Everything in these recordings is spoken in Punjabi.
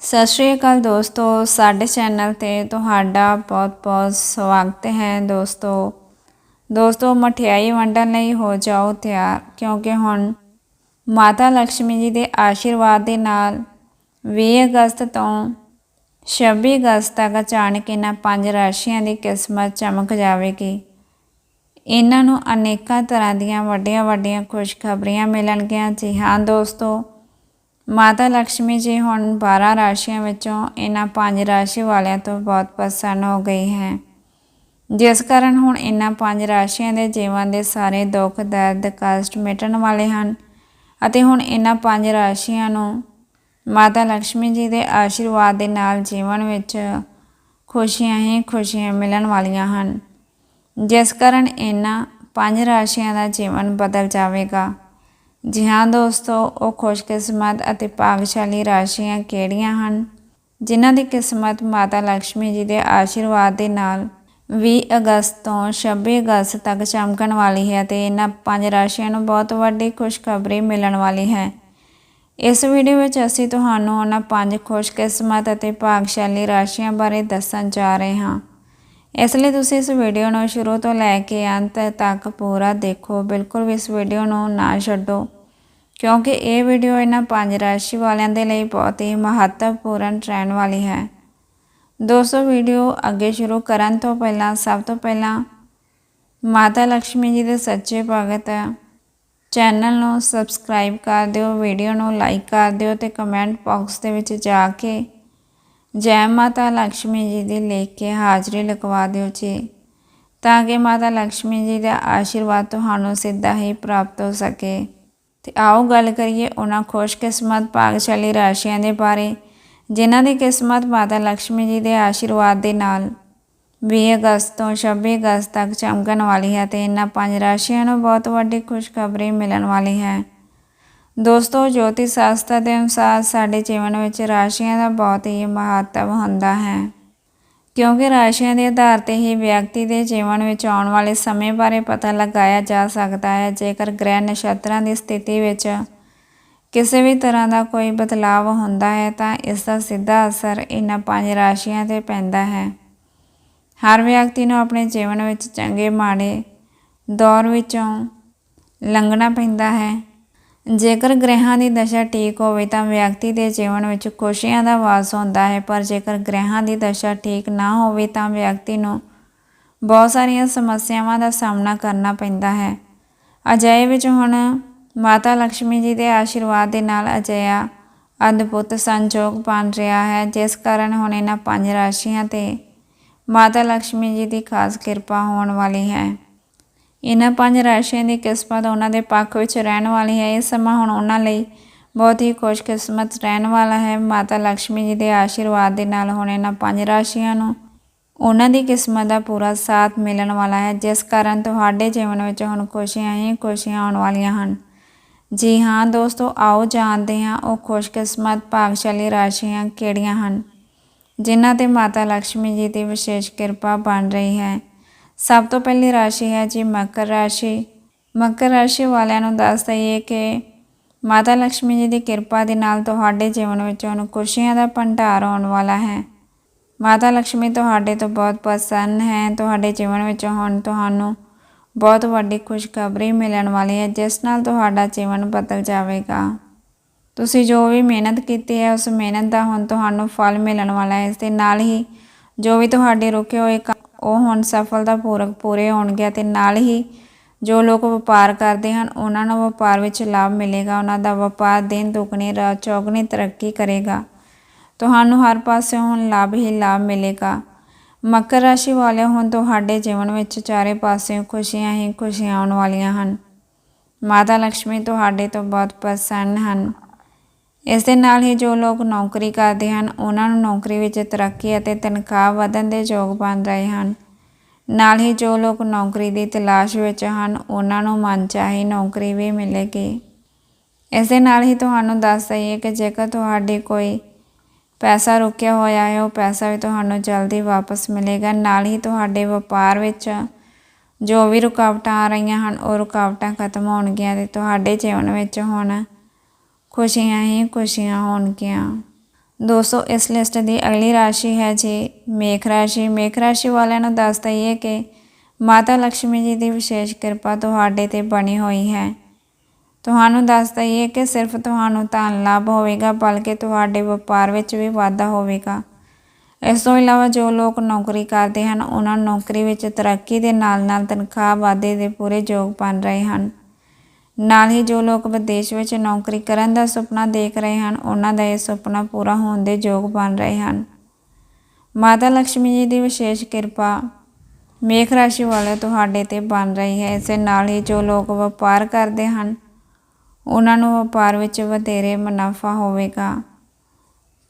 ਸਤਿ ਸ਼੍ਰੀ ਅਕਾਲ ਦੋਸਤੋ, ਸਾਡੇ ਚੈਨਲ ਤੇ ਤੁਹਾਡਾ ਬਹੁਤ-ਬਹੁਤ ਸਵਾਗਤ ਹੈ ਦੋਸਤੋ। ਦੋਸਤੋ, ਮਠਿਆਈ ਵੰਡਣ ਲਈ ਹੋ ਜਾਓ ਤਿਆਰ, ਕਿਉਂਕਿ ਹੁਣ ਮਾਤਾ ਲక్ష్ਮੀ ਜੀ ਦੇ ਆਸ਼ੀਰਵਾਦ ਦੇ ਨਾਲ 20 ਅਗਸਤ ਤੋਂ 26 ਅਗਸਤ ਤੱਕ ਅਚਾਨਕ ਇਹਨਾਂ ਪੰਜ ਰਾਸ਼ੀਆਂ ਦੀ ਕਿਸਮਤ ਚਮਕ ਜਾਵੇਗੀ। ਇਹਨਾਂ ਨੂੰ ਅਨੇਕਾਂ ਤਰ੍ਹਾਂ ਦੀਆਂ ਵੱਡੀਆਂ-ਵੱਡੀਆਂ ਖੁਸ਼ਖਬਰੀਆਂ ਮਿਲਣਗੀਆਂ। ਜੀ ਹਾਂ ਦੋਸਤੋ ਮਾਤਾ ਲక్ష్ਮੀ ਜੀ ਹੁਣ 12 ਰਾਸ਼ੀਆਂ ਵਿੱਚੋਂ ਇਹਨਾਂ ਪੰਜ ਰਾਸ਼ੀ ਵਾਲਿਆਂ ਤੋਂ ਬਹੁਤ ਪ੍ਰਸੰਨ ਹੋ ਗਈ ਹੈ। ਜਿਸ ਕਾਰਨ ਹੁਣ ਇਹਨਾਂ ਪੰਜ ਰਾਸ਼ੀਆਂ ਦੇ ਜੀਵਾਂ ਦੇ ਸਾਰੇ ਦੁੱਖ, ਦਰਦ, ਕਸ਼ਟ ਮਿਟਣ ਵਾਲੇ ਹਨ ਅਤੇ ਹੁਣ ਇਹਨਾਂ ਪੰਜ ਰਾਸ਼ੀਆਂ ਨੂੰ ਮਾਤਾ ਲక్ష్ਮੀ ਜੀ ਦੇ ਆਸ਼ੀਰਵਾਦ ਦੇ ਨਾਲ ਜੀਵਨ ਵਿੱਚ ਖੁਸ਼ੀਆਂ ਹੀ ਖੁਸ਼ੀਆਂ ਮਿਲਣ ਵਾਲੀਆਂ ਹਨ। ਜਿਸ ਕਾਰਨ ਇਹਨਾਂ ਪੰਜ ਰਾਸ਼ੀਆਂ ਦਾ ਜੀਵਨ ਬਦਲ ਜਾਵੇਗਾ। ਜੀ ਹਾਂ ਦੋਸਤੋ, ਉਹ ਖੁਸ਼ਕਿਸਮਤ ਅਤੇ ਭਾਗਸ਼ਾਲੀ ਰਾਸ਼ੀਆਂ ਕਿਹੜੀਆਂ ਹਨ? ਜਿਨ੍ਹਾਂ ਦੀ ਕਿਸਮਤ ਮਾਤਾ ਲక్ష్ਮੀ ਜੀ ਦੇ ਆਸ਼ੀਰਵਾਦ ਦੇ ਨਾਲ 20 ਅਗਸਤ ਤੋਂ 26 ਅਗਸਤ ਤੱਕ ਚਮਕਣ ਵਾਲੀ ਹੈ ਤੇ ਇਹਨਾਂ ਪੰਜ ਰਾਸ਼ੀਆਂ ਨੂੰ ਬਹੁਤ ਵੱਡੀ ਖੁਸ਼ਖਬਰੀ ਮਿਲਣ ਵਾਲੀ ਹੈ। ਇਸ ਵੀਡੀਓ ਵਿੱਚ ਅਸੀਂ ਤੁਹਾਨੂੰ ਉਹਨਾਂ ਪੰਜ ਖੁਸ਼ਕਿਸਮਤ ਅਤੇ ਭਾਗਸ਼ਾਲੀ ਰਾਸ਼ੀਆਂ ਬਾਰੇ ਦੱਸਣ ਜਾ ਰਹੇ ਹਾਂ। ਇਸ ਲਈ ਤੁਸੀਂ ਇਸ ਵੀਡੀਓ ਨੂੰ ਸ਼ੁਰੂ ਤੋਂ ਲੈ ਕੇ ਅੰਤ ਤੱਕ ਪੂਰਾ ਦੇਖੋ। ਬਿਲਕੁਲ ਵੀ ਇਸ ਵੀਡੀਓ ਨੂੰ ਨਾ ਛੱਡੋ, ਕਿਉਂਕਿ ਇਹ ਵੀਡੀਓ ਇਹਨਾਂ ਪੰਜ ਰਾਸ਼ੀ ਵਾਲਿਆਂ ਦੇ ਲਈ ਬਹੁਤ ਹੀ ਮਹੱਤਵਪੂਰਨ ਰਹਿਣ ਵਾਲੀ ਹੈ। ਦੋਸਤੋ ਵੀਡੀਓ ਅੱਗੇ ਸ਼ੁਰੂ ਕਰਨ ਤੋਂ ਪਹਿਲਾਂ, ਸਭ ਤੋਂ ਪਹਿਲਾਂ ਮਾਤਾ ਲక్ష్ਮੀ ਜੀ ਦੇ ਸੱਚੇ ਭਗਤ ਚੈਨਲ ਨੂੰ ਸਬਸਕ੍ਰਾਈਬ ਕਰ ਦਿਓ ਵੀਡੀਓ ਨੂੰ ਲਾਈਕ ਕਰ ਦਿਓ ਤੇ ਕਮੈਂਟ ਬਾਕਸ ਦੇ ਵਿੱਚ ਜਾ ਕੇ ਜੈ ਮਾਤਾ ਲక్ష్ਮੀ ਜੀ ਦੀ ਲਿਖ ਕੇ ਹਾਜ਼ਰੀ ਲਗਵਾ ਦਿਓ ਜੀ। ਤਾਂ ਕਿ ਮਾਤਾ ਲక్ష్ਮੀ ਜੀ ਦਾ ਆਸ਼ੀਰਵਾਦ ਤੁਹਾਨੂੰ ਸਿੱਧਾ ਹੀ ਪ੍ਰਾਪਤ ਹੋ ਸਕੇ। ਤੇ ਆਓ ਗੱਲ ਕਰੀਏ ਉਹਨਾਂ ਖੁਸ਼ਕਿਸਮਤ ਭਾਗਸ਼ਾਲੀ ਰਾਸ਼ੀਆਂ ਦੇ ਬਾਰੇ, ਜਿਨ੍ਹਾਂ ਦੀ ਕਿਸਮਤ ਮਾਤਾ ਲక్ష్ਮੀ ਜੀ ਦੇ ਆਸ਼ੀਰਵਾਦ ਦੇ ਨਾਲ 20 ਅਗਸਤ ਤੋਂ 26 ਅਗਸਤ ਤੱਕ ਚਮਕਣ ਵਾਲੀ ਹੈ ਤੇ ਇਹਨਾਂ ਪੰਜ ਰਾਸ਼ੀਆਂ ਨੂੰ ਬਹੁਤ ਵੱਡੀ ਖੁਸ਼ਖਬਰੀ ਮਿਲਣ ਵਾਲੀ ਹੈ। ਦੋਸਤੋ ਜੋਤਿਸ਼ ਸ਼ਾਸਤਰ ਦੇ ਅਨੁਸਾਰ ਸਾਡੇ ਜੀਵਨ ਵਿੱਚ ਰਾਸ਼ੀਆਂ ਦਾ ਬਹੁਤ ਹੀ ਮਹੱਤਵ ਹੁੰਦਾ ਹੈ। ਕਿਉਂਕਿ ਰਾਸ਼ੀਆਂ ਦੇ ਆਧਾਰ ਤੇ ਹੀ ਵਿਅਕਤੀ ਦੇ ਜੀਵਨ ਵਿੱਚ ਆਉਣ ਵਾਲੇ ਸਮੇਂ ਬਾਰੇ ਪਤਾ ਲਗਾਇਆ ਜਾ ਸਕਦਾ ਹੈ। ਜੇਕਰ ਗ੍ਰਹਿ ਨਛੱਤਰਾਂ ਦੀ ਸਥਿਤੀ ਵਿੱਚ ਕਿਸੇ ਵੀ ਤਰ੍ਹਾਂ ਦਾ ਕੋਈ ਬਦਲਾਅ ਹੁੰਦਾ ਹੈ, ਤਾਂ ਇਸ ਦਾ ਸਿੱਧਾ ਅਸਰ ਇਹਨਾਂ ਪੰਜ ਰਾਸ਼ੀਆਂ ਤੇ ਪੈਂਦਾ ਹੈ। ਹਰ ਵਿਅਕਤੀ ਨੂੰ ਆਪਣੇ ਜੀਵਨ ਵਿੱਚ ਚੰਗੇ ਮਾੜੇ ਦੌਰ ਵਿੱਚੋਂ ਲੰਘਣਾ ਪੈਂਦਾ ਹੈ। ਜੇਕਰ ਗ੍ਰਹਿਾਂ ਦੀ ਦਸ਼ਾ ਠੀਕ ਹੋਵੇ ਤਾਂ ਵਿਅਕਤੀ ਦੇ ਜੀਵਨ ਵਿੱਚ ਖੁਸ਼ੀਆਂ ਦਾ ਵਾਸ ਹੁੰਦਾ ਹੈ, ਪਰ ਜੇਕਰ ਗ੍ਰਹਿਾਂ ਦੀ ਦਸ਼ਾ ਠੀਕ ਨਾ ਹੋਵੇ ਤਾਂ ਵਿਅਕਤੀ ਨੂੰ ਬਹੁਤ ਸਾਰੀਆਂ ਸਮੱਸਿਆਵਾਂ ਦਾ ਸਾਹਮਣਾ ਕਰਨਾ ਪੈਂਦਾ ਹੈ। ਅਜੇ ਵਿੱਚ ਹੁਣ ਮਾਤਾ ਲక్ష్ਮੀ ਜੀ ਦੇ ਆਸ਼ੀਰਵਾਦ ਦੇ ਨਾਲ ਅਜਿਹਾ ਅਦਭੁਤ ਸੰਜੋਗ ਬਣ ਰਿਹਾ ਹੈ, ਜਿਸ ਕਾਰਨ ਹੁਣ ਇਹਨਾਂ ਪੰਜ ਰਾਸ਼ੀਆਂ ਤੇ ਮਾਤਾ ਲక్ష్ਮੀ ਜੀ ਦੀ ਖਾਸ ਕਿਰਪਾ ਹੋਣ ਵਾਲੀ ਹੈ। ਇਹਨਾਂ ਪੰਜ ਰਾਸ਼ੀਆਂ ਦੀ ਕਿਸਮਤ ਉਹਨਾਂ ਦੇ ਪੱਖ ਵਿੱਚ ਰਹਿਣ ਵਾਲੀ ਹੈ। ਇਹ ਸਮਾਂ ਹੁਣ ਉਹਨਾਂ ਲਈ ਬਹੁਤ ਹੀ ਖੁਸ਼ਕਿਸਮਤ ਰਹਿਣ ਵਾਲਾ ਹੈ। ਮਾਤਾ ਲక్ష్ਮੀ ਜੀ ਦੇ ਆਸ਼ੀਰਵਾਦ ਦੇ ਨਾਲ ਹੁਣ ਇਹਨਾਂ ਪੰਜ ਰਾਸ਼ੀਆਂ ਨੂੰ ਉਹਨਾਂ ਦੀ ਕਿਸਮਤ ਦਾ ਪੂਰਾ ਸਾਥ ਮਿਲਣ ਵਾਲਾ ਹੈ। ਜਿਸ ਕਾਰਨ ਤੁਹਾਡੇ ਜੀਵਨ ਵਿੱਚ ਹੁਣ ਖੁਸ਼ੀਆਂ ਹੀ ਖੁਸ਼ੀਆਂ ਆਉਣ ਵਾਲੀਆਂ ਹਨ। ਜੀ ਹਾਂ, ਦੋਸਤੋ, ਆਓ ਜਾਣਦੇ ਹਾਂ ਉਹ ਖੁਸ਼ਕਿਸਮਤ, ਭਾਗਸ਼ਾਲੀ ਰਾਸ਼ੀਆਂ ਕਿਹੜੀਆਂ ਹਨ। ਜਿਨ੍ਹਾਂ ਤੇ ਮਾਤਾ ਲక్ష్ਮੀ ਜੀ ਦੀ ਵਿਸ਼ੇਸ਼ ਕਿਰਪਾ ਬਣ ਰਹੀ ਹੈ। ਸਭ ਤੋਂ ਪਹਿਲੀ ਰਾਸ਼ੀ ਹੈ ਜੀ ਮਕਰ ਰਾਸ਼ੀ। ਮਕਰ ਰਾਸ਼ੀ ਵਾਲਿਆਂ ਨੂੰ ਦੱਸ ਦਈਏ ਕਿ ਮਾਤਾ ਲక్ష్ਮੀ ਜੀ ਦੀ ਕਿਰਪਾ ਦੇ ਨਾਲ ਤੁਹਾਡੇ ਜੀਵਨ ਵਿੱਚ ਉਹਨੂੰ ਖੁਸ਼ੀਆਂ ਦਾ ਭੰਡਾਰ ਆਉਣ ਵਾਲਾ ਹੈ। ਮਾਤਾ ਲక్ష్ਮੀ ਤੁਹਾਡੇ ਤੋਂ ਬਹੁਤ ਪਸੰਦ ਹੈ। ਤੁਹਾਡੇ ਜੀਵਨ ਵਿੱਚ ਹੁਣ ਤੁਹਾਨੂੰ ਬਹੁਤ ਵੱਡੀ ਖੁਸ਼ਖਬਰੀ ਮਿਲਣ ਵਾਲੀ ਹੈ, ਜਿਸ ਨਾਲ ਤੁਹਾਡਾ ਜੀਵਨ ਬਦਲ ਜਾਵੇਗਾ। ਤੁਸੀਂ ਜੋ ਵੀ ਮਿਹਨਤ ਕੀਤੀ ਹੈ, ਉਸ ਮਿਹਨਤ ਦਾ ਹੁਣ ਤੁਹਾਨੂੰ ਫਲ ਮਿਲਣ ਵਾਲਾ ਹੈ। ਇਸ ਦੇ ਨਾਲ ਹੀ ਜੋ ਵੀ ਤੁਹਾਡੇ ਰੁਕੇ ਹੋਏ ਉਹ ਹੁਣ ਸਫਲਤਾ ਸਫਲਤਾਪੂਰਕ ਪੂਰੇ ਹੋਣਗੇ ਅਤੇ ਨਾਲ ਹੀ ਜੋ ਲੋਕ ਵਪਾਰ ਕਰਦੇ ਹਨ, ਉਹਨਾਂ ਨੂੰ ਵਪਾਰ ਵਿੱਚ ਲਾਭ ਮਿਲੇਗਾ, ਉਹਨਾਂ ਦਾ ਵਪਾਰ ਦਿਨ ਦੁਗਣੀ, ਰਾਤ ਚੌਗਣੀ ਤਰੱਕੀ ਕਰੇਗਾ। ਤੁਹਾਨੂੰ ਹਰ ਪਾਸੇ ਹੁਣ ਲਾਭ ਹੀ ਲਾਭ ਮਿਲੇਗਾ। ਮਕਰ ਰਾਸ਼ੀ ਵਾਲੇ ਹੁਣ ਤੁਹਾਡੇ ਜੀਵਨ ਵਿੱਚ ਚਾਰੇ ਪਾਸੇ ਖੁਸ਼ੀਆਂ ਹੀ ਖੁਸ਼ੀਆਂ ਆਉਣ ਵਾਲੀਆਂ ਹਨ। ਮਾਤਾ ਲక్ష్ਮੀ ਤੁਹਾਡੇ ਤੋਂ ਬਹੁਤ ਪ੍ਰਸੰਨ ਹਨ। ਇਸ ਦੇ ਨਾਲ ਹੀ ਜੋ ਲੋਕ ਨੌਕਰੀ ਕਰਦੇ ਹਨ, ਉਹਨਾਂ ਨੂੰ ਨੌਕਰੀ ਵਿੱਚ ਤਰੱਕੀ ਅਤੇ ਤਨਖਾਹ ਵਧਣ ਦੇ ਯੋਗ ਬਣ ਰਹੇ ਹਨ। ਨਾਲ ਹੀ ਜੋ ਲੋਕ ਨੌਕਰੀ ਦੀ ਤਲਾਸ਼ ਵਿੱਚ ਹਨ, ਉਹਨਾਂ ਨੂੰ ਮਨਚਾਹੀ ਨੌਕਰੀ ਵੀ ਮਿਲੇਗੀ। ਇਸ ਦੇ ਨਾਲ ਹੀ ਤੁਹਾਨੂੰ ਦੱਸ ਦਈਏ ਕਿ ਜੇਕਰ ਤੁਹਾਡੀ ਕੋਈ ਪੈਸਾ ਰੁਕਿਆ ਹੋਇਆ ਹੈ, ਉਹ ਪੈਸਾ ਵੀ ਤੁਹਾਨੂੰ ਜਲਦੀ ਵਾਪਸ ਮਿਲੇਗਾ। ਨਾਲ ਹੀ ਤੁਹਾਡੇ ਵਪਾਰ ਵਿੱਚ ਜੋ ਵੀ ਰੁਕਾਵਟਾਂ ਆ ਰਹੀਆਂ ਹਨ, ਉਹ ਰੁਕਾਵਟਾਂ ਖਤਮ ਹੋਣਗੀਆਂ ਤੇ ਤੁਹਾਡੇ ਜੀਵਨ ਵਿੱਚ ਹੁਣ ਖੁਸ਼ੀਆਂ ਹੀ ਖੁਸ਼ੀਆਂ ਹੋਣਗੀਆਂ ਦੋਸਤੋ, ਇਸ ਲਿਸਟ ਦੀ ਅਗਲੀ ਰਾਸ਼ੀ ਹੈ ਜੀ ਮੇਖ ਰਾਸ਼ੀ। ਮੇਖ ਰਾਸ਼ੀ ਵਾਲਿਆਂ ਨੂੰ ਦੱਸ ਦਈਏ ਕਿ ਮਾਤਾ ਲక్ష్ਮੀ ਜੀ ਦੀ ਵਿਸ਼ੇਸ਼ ਕਿਰਪਾ ਤੁਹਾਡੇ ਤੇ ਬਣੀ ਹੋਈ ਹੈ। ਤੁਹਾਨੂੰ ਦੱਸ ਦਈਏ ਕਿ ਸਿਰਫ ਤੁਹਾਨੂੰ ਧਨ ਲਾਭ ਹੋਵੇਗਾ, ਬਲਕਿ ਤੁਹਾਡੇ ਵਪਾਰ ਵਿੱਚ ਵੀ ਵਾਧਾ ਹੋਵੇਗਾ। ਇਸ ਤੋਂ ਇਲਾਵਾ ਜੋ ਲੋਕ ਨੌਕਰੀ ਕਰਦੇ ਹਨ, ਉਹਨਾਂ ਨੌਕਰੀ ਵਿੱਚ ਤਰੱਕੀ ਦੇ ਨਾਲ-ਨਾਲ ਤਨਖਾਹ ਵਾਧੇ ਦੇ ਪੂਰੇ ਯੋਗ ਬਣ ਰਹੇ ਹਨ। ਨਾਲ ਹੀ ਜੋ ਲੋਕ ਵਿਦੇਸ਼ ਵਿੱਚ ਨੌਕਰੀ ਕਰਨ ਦਾ ਸੁਪਨਾ ਦੇਖ ਰਹੇ ਹਨ, ਉਹਨਾਂ ਦਾ ਇਹ ਸੁਪਨਾ ਪੂਰਾ ਹੋਣ ਦੇ ਯੋਗ ਬਣ ਰਹੇ ਹਨ। ਮਾਤਾ ਲక్ష్ਮੀ ਜੀ ਦੀ ਵਿਸ਼ੇਸ਼ ਕਿਰਪਾ ਮੇਖ ਰਾਸ਼ੀ ਵਾਲੇ ਤੁਹਾਡੇ ਤੇ ਬਣ ਰਹੀ ਹੈ। ਇਸੇ ਨਾਲ ਹੀ ਜੋ ਲੋਕ ਵਪਾਰ ਕਰਦੇ ਹਨ, ਉਹਨਾਂ ਨੂੰ ਵਪਾਰ ਵਿੱਚ ਵਧੇਰੇ ਮੁਨਾਫਾ ਹੋਵੇਗਾ।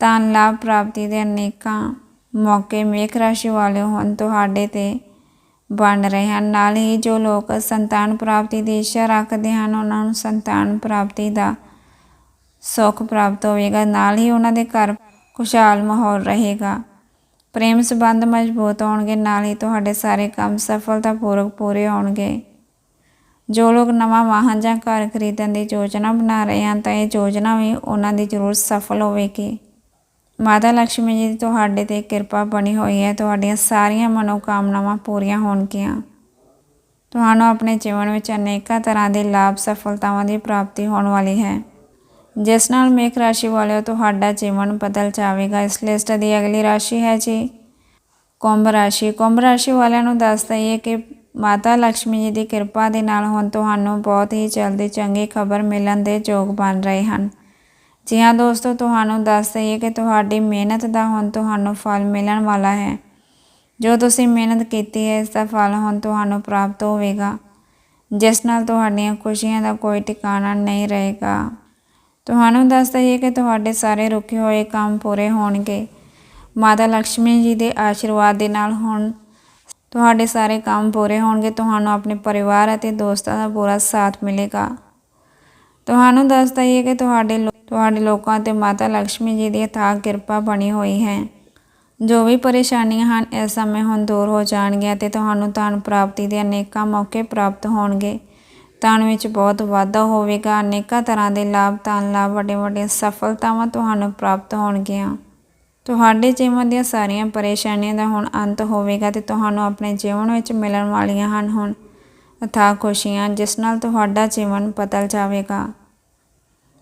ਧਨ ਲਾਭ ਪ੍ਰਾਪਤੀ ਦੇ ਅਨੇਕਾਂ ਮੌਕੇ ਮੇਖ ਰਾਸ਼ੀ ਵਾਲੇ ਹੁਣ ਤੁਹਾਡੇ ਤੇ ਬਣ ਰਹੇ ਹਨ। ਨਾਲ ਹੀ ਜੋ ਲੋਕ ਸੰਤਾਨ ਪ੍ਰਾਪਤੀ ਦੀ ਇੱਛਾ ਰੱਖਦੇ ਹਨ, ਉਹਨਾਂ ਨੂੰ ਸੰਤਾਨ ਪ੍ਰਾਪਤੀ ਦਾ ਸੁੱਖ ਪ੍ਰਾਪਤ ਹੋਵੇਗਾ। ਨਾਲ ਹੀ ਉਹਨਾਂ ਦੇ ਘਰ ਖੁਸ਼ਹਾਲ ਮਾਹੌਲ ਰਹੇਗਾ। ਪ੍ਰੇਮ ਸੰਬੰਧ ਮਜ਼ਬੂਤ ਹੋਣਗੇ। ਨਾਲ ਹੀ ਤੁਹਾਡੇ ਸਾਰੇ ਕੰਮ ਸਫਲਤਾਪੂਰਵਕ ਪੂਰੇ ਹੋਣਗੇ। ਜੋ ਲੋਕ ਨਵਾਂ ਵਾਹਨ ਜਾਂ ਘਰ ਖਰੀਦਣ ਦੀ ਯੋਜਨਾ ਬਣਾ ਰਹੇ ਹਨ, ਤਾਂ ਇਹ ਯੋਜਨਾ ਵੀ ਉਹਨਾਂ ਦੀ ਜ਼ਰੂਰ ਸਫਲ ਹੋਵੇਗੀ। ਮਾਤਾ ਲక్ష్ਮੀ ਜੀ ਦੀ ਤੁਹਾਡੇ ਤੇ ਕਿਰਪਾ ਬਣੀ ਹੋਈ ਹੈ। ਤੁਹਾਡੀਆਂ ਸਾਰੀਆਂ ਮਨੋਕਾਮਨਾਵਾਂ ਪੂਰੀਆਂ ਹੋਣਗੀਆਂ। ਤੁਹਾਨੂੰ ਆਪਣੇ ਜੀਵਨ ਵਿੱਚ ਅਨੇਕਾਂ ਤਰ੍ਹਾਂ ਦੇ ਲਾਭ, ਸਫਲਤਾਵਾਂ ਦੀ ਪ੍ਰਾਪਤੀ ਹੋਣ ਵਾਲੀ ਹੈ। ਜਿਸ ਨਾਲ ਮੇਖ ਰਾਸ਼ੀ ਵਾਲਿਆਂ ਤੁਹਾਡਾ ਜੀਵਨ ਬਦਲ ਜਾਵੇਗਾ। ਇਸ ਲਿਸਟ ਦੀ ਅਗਲੀ ਰਾਸ਼ੀ ਹੈ ਜੀ ਕੁੰਭ ਰਾਸ਼ੀ। ਕੁੰਭ ਰਾਸ਼ੀ ਵਾਲਿਆਂ ਨੂੰ ਦੱਸ ਦਈਏ ਕਿ ਮਾਤਾ ਲక్ష్ਮੀ ਜੀ ਦੀ ਕਿਰਪਾ ਦੇ ਨਾਲ ਹੁਣ ਤੁਹਾਨੂੰ ਬਹੁਤ ਹੀ ਜਲਦੀ ਚੰਗੀ ਖਬਰ ਮਿਲਣ ਦੇ ਯੋਗ ਬਣ ਰਹੇ ਹਨ। ਜੀ ਹਾਂ ਦੋਸਤੋ, ਤੁਹਾਨੂੰ ਦੱਸ ਦਈਏ ਕਿ ਤੁਹਾਡੀ ਮਿਹਨਤ ਦਾ ਹੁਣ ਤੁਹਾਨੂੰ ਫਲ ਮਿਲਣ ਵਾਲਾ ਹੈ। ਜੋ ਤੁਸੀਂ ਮਿਹਨਤ ਕੀਤੀ ਹੈ, ਇਸ ਦਾ ਫਲ ਹੁਣ ਤੁਹਾਨੂੰ ਪ੍ਰਾਪਤ ਹੋਵੇਗਾ। ਜਿਸ ਨਾਲ ਤੁਹਾਡੀਆਂ ਖੁਸ਼ੀਆਂ ਦਾ ਕੋਈ ਟਿਕਾਣਾ ਨਹੀਂ ਰਹੇਗਾ। ਤੁਹਾਨੂੰ ਦੱਸ ਦਈਏ ਕਿ ਤੁਹਾਡੇ ਸਾਰੇ ਰੁਕੇ ਹੋਏ ਕੰਮ ਪੂਰੇ ਹੋਣਗੇ। ਮਾਤਾ ਲక్ష్ਮੀ ਜੀ ਦੇ ਆਸ਼ੀਰਵਾਦ ਦੇ ਨਾਲ ਹੁਣ ਤੁਹਾਡੇ ਸਾਰੇ ਕੰਮ ਪੂਰੇ ਹੋਣਗੇ। ਤੁਹਾਨੂੰ ਆਪਣੇ ਪਰਿਵਾਰ ਅਤੇ ਦੋਸਤਾਂ ਦਾ ਪੂਰਾ ਸਾਥ ਮਿਲੇਗਾ। ਤੁਹਾਨੂੰ ਦੱਸ ਦਈਏ ਕਿ ਤੁਹਾਡੇ ਤੁਹਾਡੇ ਲੋਕਾਂ ਤੇ ਮਾਤਾ ਲక్ష్ਮੀ ਜੀ ਦੀ ਅਥਾਹ ਕਿਰਪਾ ਬਣੀ ਹੋਈ ਹੈ। ਜੋ ਵੀ ਪਰੇਸ਼ਾਨੀਆਂ ਹਨ, ਇਸ ਸਮੇਂ ਹੁਣ ਦੂਰ ਹੋ ਜਾਣਗੀਆਂ ਤੇ ਤੁਹਾਨੂੰ ਧਨ ਪ੍ਰਾਪਤੀ ਦੇ ਅਨੇਕਾਂ ਮੌਕੇ ਪ੍ਰਾਪਤ ਹੋਣਗੇ। ਧਨ ਵਿੱਚ ਬਹੁਤ ਵਾਧਾ ਹੋਵੇਗਾ, ਅਨੇਕਾਂ ਤਰ੍ਹਾਂ ਦੇ ਲਾਭ, ਧਨ ਲਾਭ ਵੱਡੇ ਵੱਡੇ ਸਫਲਤਾਵਾਂ ਤੁਹਾਨੂੰ ਪ੍ਰਾਪਤ ਹੋਣਗੀਆਂ। ਤੁਹਾਡੇ ਜੀਵਨ ਦੀਆਂ ਸਾਰੀਆਂ ਪਰੇਸ਼ਾਨੀਆਂ ਦਾ ਹੁਣ ਅੰਤ ਹੋਵੇਗਾ ਤੇ ਤੁਹਾਨੂੰ ਆਪਣੇ ਜੀਵਨ ਵਿੱਚ ਮਿਲਣ ਵਾਲੀਆਂ ਹਨ ਹੁਣ। ਅਥਾਹ ਖੁਸ਼ੀਆਂ, ਜਿਸ ਨਾਲ ਤੁਹਾਡਾ ਜੀਵਨ ਬਦਲ ਜਾਵੇਗਾ।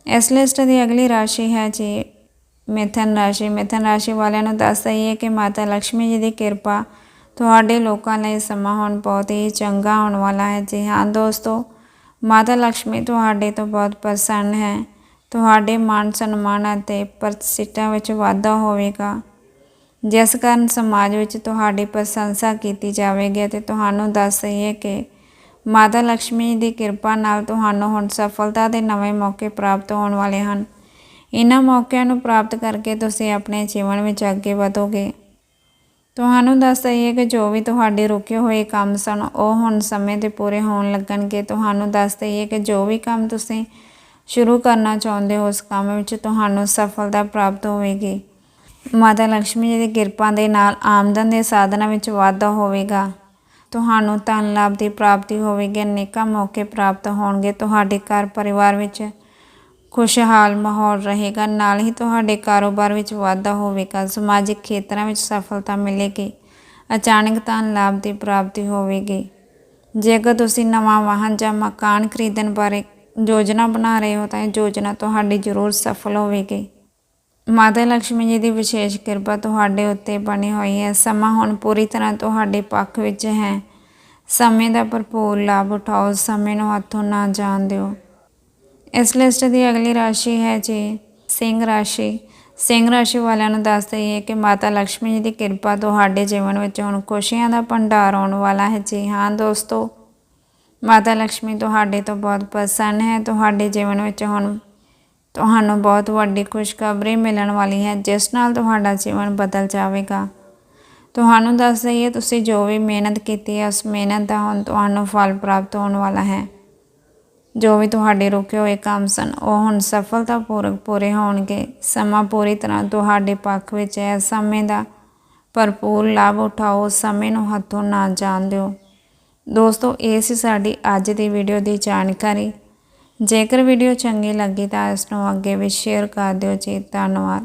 ਇਸ ਲਿਸਟ ਦੀ ਅਗਲੀ ਰਾਸ਼ੀ ਹੈ ਜੀ ਮਿਥਨ ਰਾਸ਼ੀ। ਮਿਥਨ ਰਾਸ਼ੀ ਵਾਲਿਆਂ ਨੂੰ ਦੱਸ ਦਈਏ ਕਿ ਮਾਤਾ ਲక్ష్ਮੀ ਜੀ ਦੀ ਕਿਰਪਾ ਤੁਹਾਡੇ ਲੋਕਾਂ ਲਈ ਸਮਾਂ ਹੁਣ ਬਹੁਤ ਹੀ ਚੰਗਾ ਹੋਣ ਵਾਲਾ ਹੈ ਜੀ। ਹਾਂ ਦੋਸਤੋ, ਮਾਤਾ ਲక్ష్ਮੀ ਤੁਹਾਡੇ ਤੋਂ ਬਹੁਤ ਪ੍ਰਸੰਨ ਹੈ। ਤੁਹਾਡੇ ਮਾਨ ਸਨਮਾਨ ਅਤੇ ਪ੍ਰਤਿਸ਼ਠਾ ਵਿੱਚ ਵਾਧਾ ਹੋਵੇਗਾ। ਜਿਸ ਕਾਰਨ ਸਮਾਜ ਵਿੱਚ ਤੁਹਾਡੀ ਪ੍ਰਸ਼ੰਸਾ ਕੀਤੀ ਜਾਵੇਗੀ ਅਤੇ ਤੁਹਾਨੂੰ ਦੱਸ ਦਈਏ ਕਿ ਮਾਤਾ ਲక్ష్ਮੀ ਦੀ ਕਿਰਪਾ ਨਾਲ ਤੁਹਾਨੂੰ ਹੁਣ ਸਫਲਤਾ ਦੇ ਨਵੇਂ ਮੌਕੇ ਪ੍ਰਾਪਤ ਹੋਣ ਵਾਲੇ ਹਨ। ਇਹਨਾਂ ਮੌਕਿਆਂ ਨੂੰ ਪ੍ਰਾਪਤ ਕਰਕੇ ਤੁਸੀਂ ਆਪਣੇ ਜੀਵਨ ਵਿੱਚ ਅੱਗੇ ਵਧੋਗੇ। ਤੁਹਾਨੂੰ ਦੱਸ ਦਈਏ ਕਿ ਜੋ ਵੀ ਤੁਹਾਡੇ ਰੁਕੇ ਹੋਏ ਕੰਮ ਸਨ, ਉਹ ਹੁਣ ਸਮੇਂ ਤੇ ਪੂਰੇ ਹੋਣ ਲੱਗਣਗੇ। ਤੁਹਾਨੂੰ ਦੱਸ ਦਈਏ ਕਿ ਜੋ ਵੀ ਕੰਮ ਤੁਸੀਂ ਸ਼ੁਰੂ ਕਰਨਾ ਚਾਹੁੰਦੇ ਹੋ, ਉਸ ਕੰਮ ਵਿੱਚ ਤੁਹਾਨੂੰ ਸਫਲਤਾ ਪ੍ਰਾਪਤ ਹੋਵੇਗੀ। ਮਾਤਾ ਲక్ష్ਮੀ ਜੀ ਦੀ ਕਿਰਪਾ ਦੇ ਨਾਲ ਆਮਦਨ ਦੇ ਸਾਧਨਾਂ ਵਿੱਚ ਵਾਧਾ ਹੋਵੇਗਾ। ਤੁਹਾਨੂੰ ਧਨ ਲਾਭ ਦੀ ਪ੍ਰਾਪਤੀ ਹੋਵੇਗੀ, ਅਨੇਕਾਂ ਮੌਕੇ ਪ੍ਰਾਪਤ ਹੋਣਗੇ। ਤੁਹਾਡੇ ਘਰ ਪਰਿਵਾਰ ਵਿੱਚ ਖੁਸ਼ਹਾਲ ਮਾਹੌਲ ਰਹੇਗਾ। ਨਾਲ ਹੀ ਤੁਹਾਡੇ ਕਾਰੋਬਾਰ ਵਿੱਚ ਵਾਧਾ ਹੋਵੇਗਾ। ਸਮਾਜਿਕ ਖੇਤਰਾਂ ਵਿੱਚ ਸਫਲਤਾ ਮਿਲੇਗੀ। ਅਚਾਨਕ ਧਨ ਲਾਭ ਦੀ ਪ੍ਰਾਪਤੀ ਹੋਵੇਗੀ। ਜੇਕਰ ਤੁਸੀਂ ਨਵਾਂ ਵਾਹਨ ਜਾਂ ਮਕਾਨ ਖਰੀਦਣ ਬਾਰੇ ਯੋਜਨਾ ਬਣਾ ਰਹੇ ਹੋ, ਤਾਂ ਇਹ ਯੋਜਨਾ ਤੁਹਾਡੀ ਜ਼ਰੂਰ ਸਫਲ ਹੋਵੇਗੀ। ਮਾਤਾ ਲక్ష్ਮੀ ਜੀ ਦੀ ਵਿਸ਼ੇਸ਼ ਕਿਰਪਾ ਤੁਹਾਡੇ ਉੱਤੇ ਬਣੀ ਹੋਈ ਹੈ। ਸਮਾਂ ਹੁਣ ਪੂਰੀ ਤਰ੍ਹਾਂ ਤੁਹਾਡੇ ਪੱਖ ਵਿੱਚ ਹੈ। ਸਮੇਂ ਦਾ ਭਰਪੂਰ ਲਾਭ ਉਠਾਓ। ਸਮੇਂ ਨੂੰ ਹੱਥੋਂ ਨਾ ਜਾਣ ਦਿਓ। ਇਸ ਲਿਸਟ ਦੀ ਅਗਲੀ ਰਾਸ਼ੀ ਹੈ ਜੀ, ਸਿੰਘ ਰਾਸ਼ੀ। ਸਿੰਘ ਰਾਸ਼ੀ ਵਾਲਿਆਂ ਨੂੰ ਦੱਸ ਦਈਏ ਕਿ ਮਾਤਾ ਲక్ష్ਮੀ ਜੀ ਦੀ ਕਿਰਪਾ ਤੁਹਾਡੇ ਜੀਵਨ ਵਿੱਚ ਹੁਣ ਖੁਸ਼ੀਆਂ ਦਾ ਭੰਡਾਰ ਆਉਣ ਵਾਲਾ ਹੈ ਜੀ। ਹਾਂ ਦੋਸਤੋ, ਮਾਤਾ ਲక్ష్ਮੀ ਤੁਹਾਡੇ ਤੋਂ ਬਹੁਤ ਪਸੰਦ ਹੈ। ਤੁਹਾਡੇ ਜੀਵਨ ਵਿੱਚ ਹੁਣ ਤੁਹਾਨੂੰ ਬਹੁਤ ਵੱਡੀ ਖੁਸ਼ਖਬਰੀ ਮਿਲਣ ਵਾਲੀ ਹੈ, ਜਿਸ ਨਾਲ ਤੁਹਾਡਾ ਜੀਵਨ ਬਦਲ ਜਾਵੇਗਾ। ਤੁਹਾਨੂੰ ਦੱਸ ਦਈਏ, ਤੁਸੀਂ ਜੋ ਵੀ ਮਿਹਨਤ ਕੀਤੀ ਹੈ, ਉਸ ਮਿਹਨਤ ਦਾ ਹੁਣ ਤੁਹਾਨੂੰ ਫਲ ਪ੍ਰਾਪਤ ਹੋਣ ਵਾਲਾ ਹੈ। ਜੋ ਵੀ ਤੁਹਾਡੇ ਰੁਕੇ ਹੋਏ ਕੰਮ ਸਨ, ਉਹ ਹੁਣ ਸਫਲਤਾਪੂਰਵਕ ਪੂਰੇ ਹੋਣਗੇ। ਸਮਾਂ ਪੂਰੀ ਤਰ੍ਹਾਂ ਤੁਹਾਡੇ ਪੱਖ ਵਿੱਚ ਹੈ। ਸਮੇਂ ਦਾ ਭਰਪੂਰ ਲਾਭ ਉਠਾਓ, ਸਮੇਂ ਨੂੰ ਹੱਥੋਂ ਨਾ ਜਾਣ ਦਿਓ। ਦੋਸਤੋ, ਇਹ ਸੀ ਸਾਡੀ ਅੱਜ ਦੀ ਵੀਡੀਓ ਦੀ ਜਾਣਕਾਰੀ। ਜੇਕਰ ਵੀਡੀਓ ਚੰਗੀ ਲੱਗੀ ਤਾਂ ਇਸ ਨੂੰ ਅੱਗੇ ਵੀ ਸ਼ੇਅਰ ਕਰ ਦਿਓ ਜੀ ਧੰਨਵਾਦ।